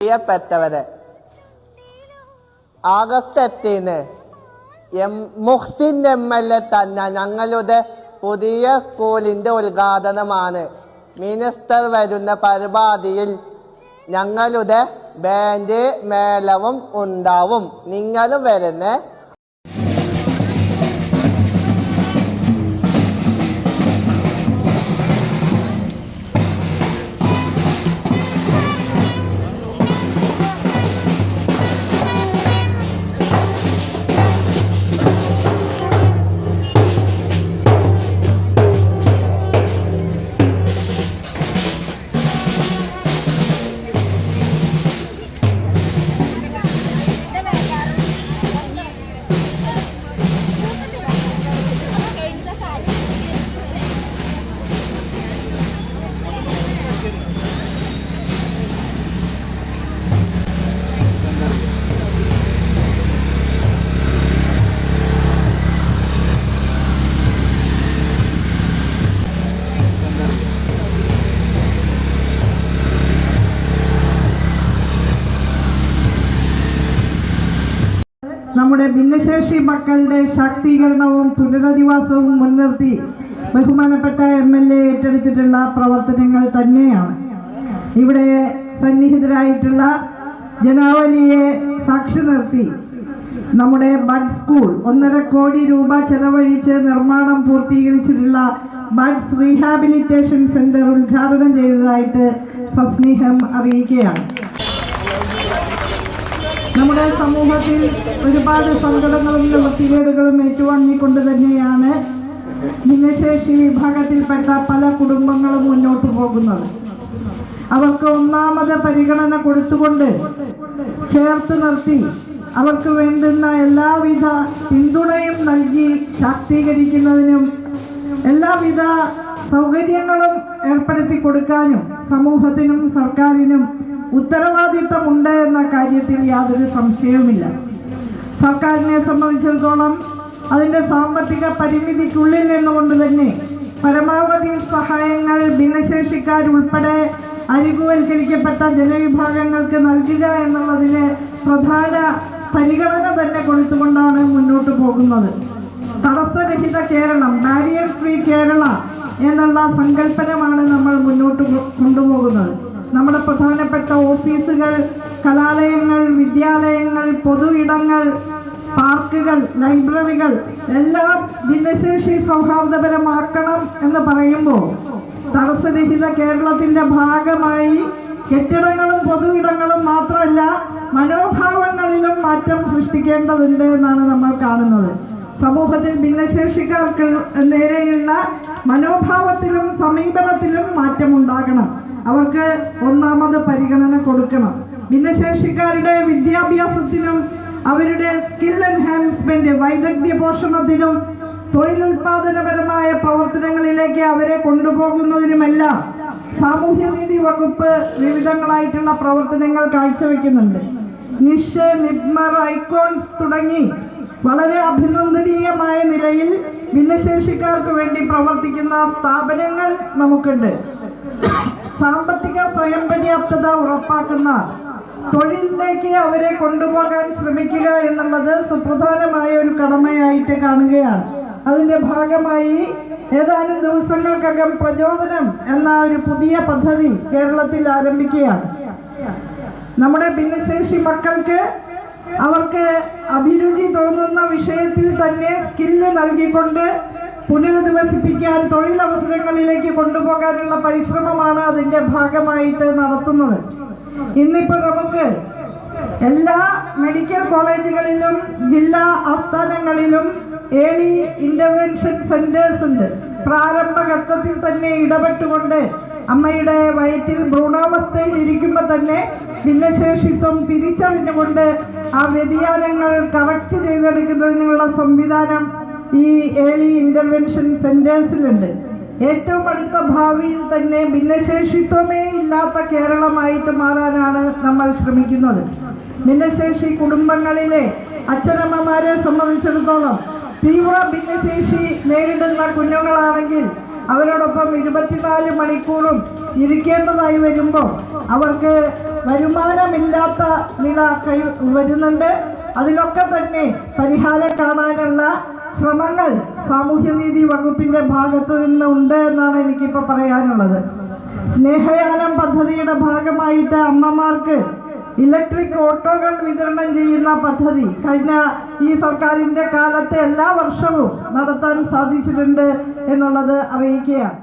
പ്രിയപ്പെട്ടവരെ ആഗസ്റ്റ് എട്ടിന് M Muhsin M L A തന്നെ ഞങ്ങളുടെ പുതിയ സ്കൂളിന്റെ ഉദ്ഘാടനമാണ്. മിനിസ്റ്റർ വരുന്ന പരിപാടിയിൽ ഞങ്ങളുടെ ബാൻഡ് മേളവും ഉണ്ടാവും. നിങ്ങളും വരുന്നേ ഭിന്നശേഷി മക്കളുടെ ശാക്തീകരണവും പുനരധിവാസവും മുൻനിർത്തി ബഹുമാനപ്പെട്ട എം എൽ എ ഏറ്റെടുത്തിട്ടുള്ള പ്രവർത്തനങ്ങൾ തന്നെയാണ്. ഇവിടെ സന്നിഹിതരായിട്ടുള്ള ജനാവലിയെ സാക്ഷി നിർത്തി നമ്മുടെ ബഡ് സ്കൂൾ ഒന്നര കോടി രൂപ ചെലവഴിച്ച് നിർമ്മാണം പൂർത്തീകരിച്ചിട്ടുള്ള ബഡ്സ് റീഹാബിലിറ്റേഷൻ സെന്റർ ഉദ്ഘാടനം ചെയ്തതായിട്ട് സസ്നേഹം അറിയിക്കുകയാണ്. നമ്മുടെ സമൂഹത്തിൽ ഒരുപാട് സങ്കടങ്ങളും നിവൃത്തികേടുകളും ഏറ്റുവാങ്ങിക്കൊണ്ട് തന്നെയാണ് ഭിന്നശേഷി വിഭാഗത്തിൽപ്പെട്ട പല കുടുംബങ്ങളും മുന്നോട്ട് പോകുന്നത്. അവർക്ക് ഒന്നാമത് പരിഗണന കൊടുത്തുകൊണ്ട് ചേർത്ത് നിർത്തി അവർക്ക് വേണ്ടുന്ന എല്ലാവിധ പിന്തുണയും നൽകി ശാക്തീകരിക്കുന്നതിനും എല്ലാവിധ സൗകര്യങ്ങളും ഏർപ്പെടുത്തി കൊടുക്കാനും സമൂഹത്തിനും സർക്കാരിനും ഉത്തരവാദിത്തമുണ്ട് എന്ന കാര്യത്തിൽ യാതൊരു സംശയവുമില്ല. സർക്കാരിനെ സംബന്ധിച്ചിടത്തോളം അതിന്റെ സാമ്പത്തിക പരിമിതിക്കുള്ളിൽ നിന്നുകൊണ്ട് തന്നെ പരമാവധി സഹായങ്ങൾ ഭിന്നശേഷിക്കാരുൾപ്പെടെ അരികുവൽക്കരിക്കപ്പെട്ട ജനവിഭാഗങ്ങൾക്ക് നൽകുക എന്നുള്ളതിന് പ്രധാന പരിഗണന തന്നെ കൊടുത്തുകൊണ്ടാണ് മുന്നോട്ട് പോകുന്നത്. തടസ്സരഹിത കേരളം ബാരിയർ ഫ്രീ കേരള എന്നുള്ള സങ്കല്പനമാണ് നമ്മൾ മുന്നോട്ട് കൊണ്ടുപോകുന്നത്. നമ്മുടെ പ്രധാനപ്പെട്ട ഓഫീസുകൾ കലാലയങ്ങൾ വിദ്യാലയങ്ങൾ പൊതു ഇടങ്ങൾ പാർക്കുകൾ ലൈബ്രറികൾ എല്ലാം ഭിന്നശേഷി സൗഹാർദ്ദപരമാക്കണം എന്ന് പറയുമ്പോൾ തടസ്സരഹിത കേരളത്തിന്റെ ഭാഗമായി കെട്ടിടങ്ങളും പൊതു ഇടങ്ങളും മാത്രമല്ല മനോഭാവങ്ങളിലും മാറ്റം സൃഷ്ടിക്കേണ്ടതുണ്ട് എന്നാണ് നമ്മൾ കാണുന്നത്. സമൂഹത്തിൽ ഭിന്നശേഷിക്കാർക്ക് നേരെയുള്ള മനോഭാവത്തിലും സമീപനത്തിലും മാറ്റമുണ്ടാകണം. അവർക്ക് ഒന്നാമത് കൊടുക്കണം ഭിന്നശേഷിക്കാരുടെ വിദ്യാഭ്യാസത്തിനും അവരുടെ സ്കിൽ എൻഹാൻസ്മെന്റ് വൈദഗ്ധ്യ പോഷണത്തിനും തൊഴിലുൽപാദനപരമായ പ്രവർത്തനങ്ങളിലേക്ക് അവരെ കൊണ്ടുപോകുന്നതിനുമെല്ലാം സാമൂഹ്യനീതി വകുപ്പ് വിവിധങ്ങളായിട്ടുള്ള പ്രവർത്തനങ്ങൾ കാഴ്ചവെക്കുന്നുണ്ട്. നിഷ് നിബ്മർ ഐക്കോൺസ് തുടങ്ങി വളരെ അഭിനന്ദനീയമായ നിലയിൽ ഭിന്നശേഷിക്കാർക്ക് വേണ്ടി പ്രവർത്തിക്കുന്ന സ്ഥാപനങ്ങൾ നമുക്കുണ്ട്. സാമ്പത്തിക സ്വയം പര്യാപ്തത ഉറപ്പാക്കുന്ന തൊഴിലിലേക്ക് അവരെ കൊണ്ടുപോകാൻ ശ്രമിക്കുക എന്നുള്ളത് സുപ്രധാനമായ ഒരു കടമയായിട്ട് കാണുകയാണ്. അതിന്റെ ഭാഗമായി ഏതാനും ദിവസങ്ങൾക്കകം പ്രചോദനം എന്ന ഒരു പുതിയ പദ്ധതി കേരളത്തിൽ ആരംഭിക്കുകയാണ്. നമ്മുടെ ഭിന്നശേഷി മക്കൾക്ക് അവർക്ക് അഭിരുചി തോന്നുന്ന വിഷയത്തിൽ തന്നെ സ്കില്ല് നൽകിക്കൊണ്ട് പുനരധിവസിപ്പിക്കാൻ തൊഴിലവസരങ്ങളിലേക്ക് കൊണ്ടുപോകാനുള്ള പരിശ്രമമാണ് അതിന്റെ ഭാഗമായിട്ട് നടത്തുന്നത്. ഇന്നിപ്പോൾ നമുക്ക് എല്ലാ മെഡിക്കൽ കോളേജുകളിലും ജില്ലാ ആസ്ഥാനങ്ങളിലും ഏണി ഇന്റർവെൻഷൻ സെന്റേഴ്സ് ഉണ്ട്. പ്രാരംഭഘട്ടത്തിൽ തന്നെ ഇടപെട്ടുകൊണ്ട് അമ്മയുടെ വയറ്റിൽ ഭ്രൂണാവസ്ഥയിൽ ഇരിക്കുമ്പോൾ തന്നെ ഭിന്നശേഷിത്വം തിരിച്ചറിഞ്ഞുകൊണ്ട് ആ വ്യതിയാനങ്ങൾ കറക്റ്റ് ചെയ്തെടുക്കുന്നതിനുള്ള സംവിധാനം ഈ ഏളി ഇന്റർവെൻഷൻ സെന്റേഴ്സിലുണ്ട് ഏറ്റവും അടുത്ത ഭാവിയിൽ തന്നെ ഭിന്നശേഷിത്വമേ ഇല്ലാത്ത കേരളമായിട്ട് മാറാനാണ് നമ്മൾ ശ്രമിക്കുന്നത്. ഭിന്നശേഷി കുടുംബങ്ങളിലെ അച്ഛനമ്മമാരെ സംബന്ധിച്ചിടത്തോളം തീവ്ര ഭിന്നശേഷി നേരിടുന്ന കുഞ്ഞുങ്ങളാണെങ്കിൽ അവരോടൊപ്പം ഇരുപത്തിനാല് മണിക്കൂറും ഇരിക്കേണ്ടതായി വരുമ്പോൾ അവർക്ക് വരുമാനമില്ലാത്ത നില കൈ വരുന്നുണ്ട്. അതിലൊക്കെ തന്നെ പരിഹാരം കാണാനുള്ള ശ്രമങ്ങൾ സാമൂഹ്യനീതി വകുപ്പിന്റെ ഭാഗത്ത് നിന്ന് ഉണ്ട് എന്നാണ് എനിക്കിപ്പോൾ പറയാനുള്ളത്. സ്നേഹയാനം പദ്ധതിയുടെ ഭാഗമായിട്ട് അമ്മമാർക്ക് ഇലക്ട്രിക് ഓട്ടോകൾ വിതരണം ചെയ്യുന്ന പദ്ധതി കഴിഞ്ഞ ഈ സർക്കാരിന്റെ കാലത്തെ എല്ലാ വർഷവും നടത്താൻ സാധിച്ചിട്ടുണ്ട് എന്നുള്ളത് അറിയിക്കുകയാണ്.